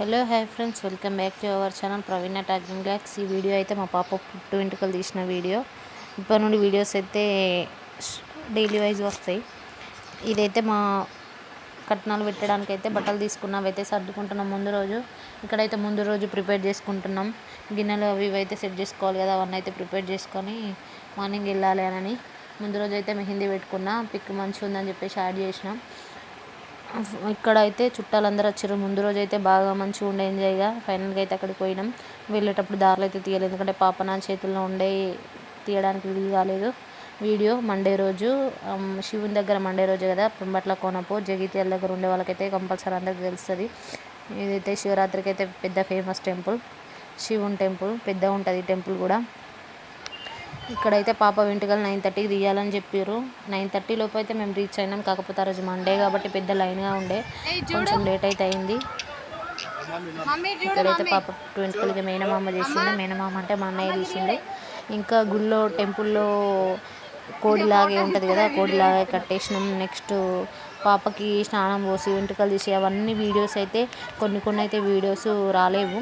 Hello hi friends. Welcome back to our channel Praveena talking blogs ఈ video అయితే మా పాప పుట్టు వెంట్రుకలు తీసిన వీడియో. ఇప్పటి నుండి వీడియోస్ అయితే డైలీ వైజ్ వస్తాయి. ఇదైతే మా కట్నాలు పెట్టడానికి అయితే బట్టలు తీసుకున్నాం. అయితే సర్దుకుంటున్నాం ముందు రోజు. ఇక్కడైతే ముందు రోజు ప్రిపేర్ చేసుకుంటున్నాం. గిన్నెలు అవి ఇవి అయితే సెట్ చేసుకోవాలి కదా. అవన్నీ అయితే ప్రిపేర్ చేసుకొని మార్నింగ్ వెళ్ళాలి అని ముందు రోజు అయితే మెహందీ పెట్టుకున్నా. పిక్ మంచిగా ఉందని చెప్పేసి యాడ్ చేసినాం. ఇక్కడ అయితే చుట్టాలందరూ వచ్చారు. ముందు రోజు అయితే బాగా మంచిగా ఉండే ఎంజాయ్గా ఫైనల్గా అయితే అక్కడికి పోయినాం. వెళ్ళేటప్పుడు దారిలో అయితే తీయలేదు. ఎందుకంటే పాప నా చేతుల్లో ఉండే తీయడానికి వీలు కాలేదు. వీడియో మండే రోజు um, శివుని దగ్గర మండే రోజు కదా. పెంబట్ల కోనపు జగిత్యాల దగ్గర ఉండే వాళ్ళకైతే కంపల్సరీ అందరికి తెలుస్తుంది. ఇదైతే శివరాత్రికి అయితే పెద్ద ఫేమస్ టెంపుల్ శివుని టెంపుల్ పెద్ద ఉంటుంది టెంపుల్ కూడా. ఇక్కడైతే పాప వెంట్రుకలు నైన్ థర్టీకి తీయాలని చెప్పారు నైన్ థర్టీ లోపు అయితే మేము రీచ్ అయినాం. కాకపోతే రోజు మండే కాబట్టి పెద్ద లైన్గా ఉండే. కొంచెం లేట్ అయితే అయింది. ఇక్కడైతే పాప వెంట్రుకలకి మేనమామ చేసిండే మేనమామ అంటే మా అన్నయ్య తీసిండే ఇంకా గుళ్ళో టెంపుల్లో కోడిలాగే ఉంటుంది కదా కోడిలాగే కట్టేసినాం. నెక్స్ట్ పాపకి స్నానం పోసి వెంట్రుకలు తీసి అవన్నీ వీడియోస్ అయితే కొన్ని కొన్ని అయితే వీడియోస్ రాలేవు.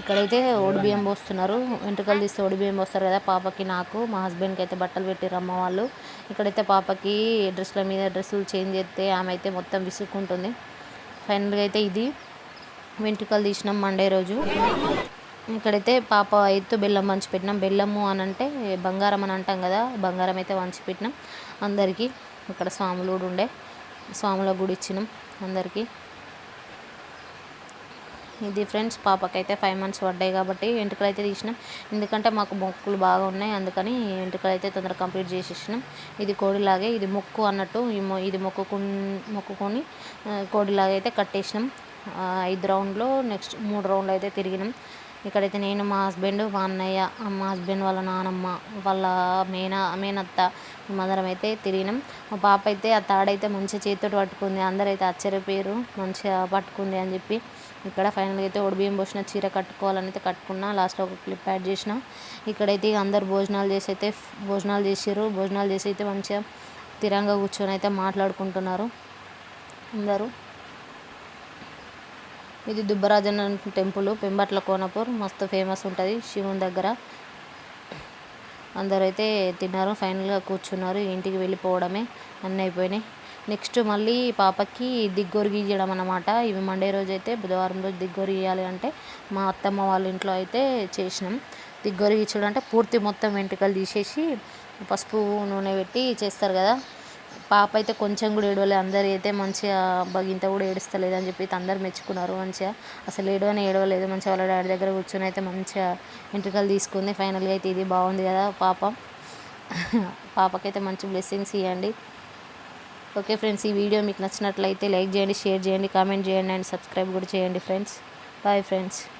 ఇక్కడైతే బియ్యం పోస్తున్నారు. వెంట్రుకలు తీస్తే బియ్యం పోస్తారు కదా పాపకి నాకు మా హస్బెండ్కి అయితే బట్టలు పెట్టిర్రు అమ్మ వాళ్ళు. ఇక్కడైతే పాపకి డ్రెస్ల మీద డ్రెస్సులు చేంజ్ చేస్తే ఆమె అయితే మొత్తం విసుక్కుంటుంది. ఫైనల్గా అయితే ఇది. వెంట్రుకలు తీసినాం మండే రోజు. ఇక్కడైతే పాప ఎత్తు బెల్లం వంచి పెట్టినాం. బెల్లము అని అంటే బంగారం అని అంటాం కదా బంగారం అయితే వంచి పెట్టినాం. అందరికీ ఇక్కడ స్వాములు కూడా ఉండే. స్వాముల గుడి ఇచ్చినాం అందరికీ. ఇది ఫ్రెండ్స్ పాపకైతే ఫైవ్ మంత్స్ పడ్డాయి కాబట్టి వెంట్రుకలు అయితే తీసినాం. ఎందుకంటే మాకు మొక్కులు బాగా ఉన్నాయి అందుకని వెంట్రుకలు అయితే తొందరగా కంప్లీట్ చేసేసినాం. ఇది కోడిలాగే ఇది మొక్కు అన్నట్టు ఇది మొక్కుకు మొక్కుకొని కోడిలాగా అయితే కట్టేసినాం. ఐదు రౌండ్లో నెక్స్ట్ మూడు రౌండ్లు అయితే తిరిగినాం. ఇక్కడైతే నేను మా హస్బెండ్ మా అన్నయ్య మా హస్బెండ్ వాళ్ళ నానమ్మ వాళ్ళ మేన మేనత్త మేమందరం అయితే తిరిగినాం. మా పాప అయితే ఆ తాడైతే మంచిగా చేతితో పట్టుకుంది. అందరైతే ఆశ్చర్యపోయారు. మంచిగా పట్టుకుంది అని చెప్పి ఇక్కడ ఫైనల్గా అయితే బియ్యం పోసిన చీర కట్టుకోవాలని అయితే కట్టుకున్నా. లాస్ట్లో ఒక క్లిప్ యాడ్ చేసిన. ఇక్కడైతే అందరు భోజనాలు చేసి అయితే భోజనాలు చేసారు భోజనాలు చేసి అయితే మంచిగా తిరంగా కూర్చొని అయితే మాట్లాడుకుంటున్నారు అందరూ. ఇది దుబ్బరాజన్ టెంపుల్ పెంబట్ల కోనపూర్ మస్తు ఫేమస్ ఉంటుంది శివుని దగ్గర. అందరూ అయితే తిన్నారు ఫైనల్గా కూర్చున్నారు ఇంటికి వెళ్ళిపోవడమే అన్నీ అయిపోయినాయి. నెక్స్ట్ మళ్ళీ పాపకి దిగ్గొరు గీయడం అనమాట ఇవి మండే రోజు అయితే బుధవారం రోజు దిగ్గొరు గీయాలి అంటే మా అత్తమ్మ వాళ్ళ ఇంట్లో అయితే చేసినాం. దిగ్గొరు గీచడం అంటే పూర్తి మొత్తం వెంట్రుకలు తీసేసి పసుపు నూనె పెట్టి చేస్తారు కదా. పాప అయితే కొంచెం కూడా ఏడవలేదు అందరు అయితే మంచిగా బగింత కూడా ఏడుస్తలేదు అని చెప్పి అందరు మెచ్చుకున్నారు మంచిగా. అసలు ఏడవని ఏడవలేదు. మంచిగా వాళ్ళ డాడీ దగ్గర కూర్చొని అయితే మంచిగా వెంట్రుకలు తీసుకుంది. ఫైనల్గా అయితే ఇది బాగుంది కదా పాప. పాపకైతే మంచి బ్లెస్సింగ్స్ ఇవ్వండి. ఓకే ఫ్రెండ్స్ ఈ వీడియో మీకు నచ్చినట్లయితే లైక్ చేయండి షేర్ చేయండి కామెంట్ చేయండి అండ్ సబ్స్క్రైబ్ కూడా చేయండి ఫ్రెండ్స్. Bye friends.